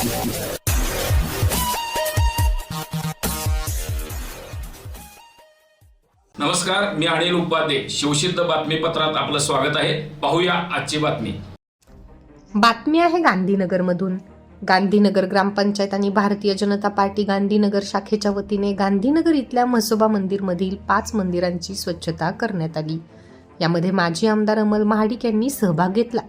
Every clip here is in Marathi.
नमस्कार मी अनिल उपाध्ये. शिवसिद्ध बातमीपत्रात आपलं स्वागत आहे. पाहूया आजची बातमी. बातमी आहे गांधीनगरमधून. गांधीनगर ग्रामपंचायत आणि भारतीय जनता पार्टी गांधीनगर शाखेच्या वतीने गांधीनगर इथल्या म्हसोबा मंदिरमधील पाच मंदिरांची स्वच्छता करण्यात आली. यामध्ये माजी आमदार अमल महाडिक यांनी सहभाग घेतला.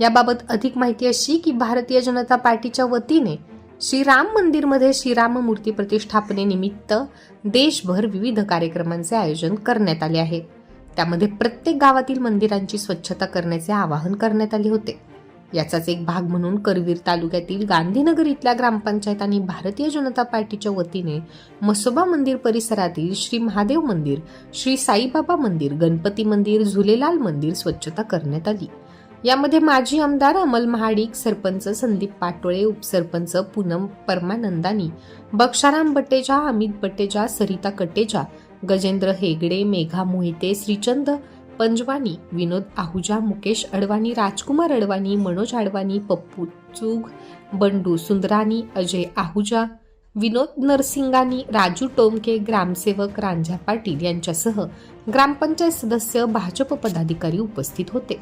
याबाबत अधिक माहिती अशी की भारतीय जनता पार्टीच्या वतीने श्रीराम मंदिरमध्ये श्रीराम मूर्ती प्रतिष्ठापनेनिमित्त देशभर विविध कार्यक्रमांचे आयोजन करण्यात आले आहे. त्यामध्ये प्रत्येक गावातील मंदिरांची स्वच्छता करण्याचे आवाहन करण्यात आले होते. याचाच एक भाग म्हणून करवीर तालुक्यातील गांधीनगर इथल्या ग्रामपंचायत आणि भारतीय जनता पार्टीच्या वतीने मसोबा मंदिर परिसरातील श्री महादेव मंदिर श्री साईबाबा मंदिर गणपती मंदिर झुलेलाल मंदिर स्वच्छता करण्यात आली. यामध्ये माजी आमदार अमल महाडिक सरपंच संदीप पाटोळे उपसरपंच पूनम परमानंदानी बक्षाराम बट्टेजा अमित बट्टेजा सरिता कटेजा गजेंद्र हेगडे मेघा मोहिते श्रीचंद पंजवानी विनोद आहुजा मुकेश अडवाणी राजकुमार अडवाणी मनोज अडवाणी पप्पू चुग बंडू सुंदरानी अजय आहुजा विनोद नरसिंगानी राजू टोमके ग्रामसेवक रांझा पाटील यांच्यासह ग्रामपंचायत सदस्य भाजप पदाधिकारी उपस्थित होते.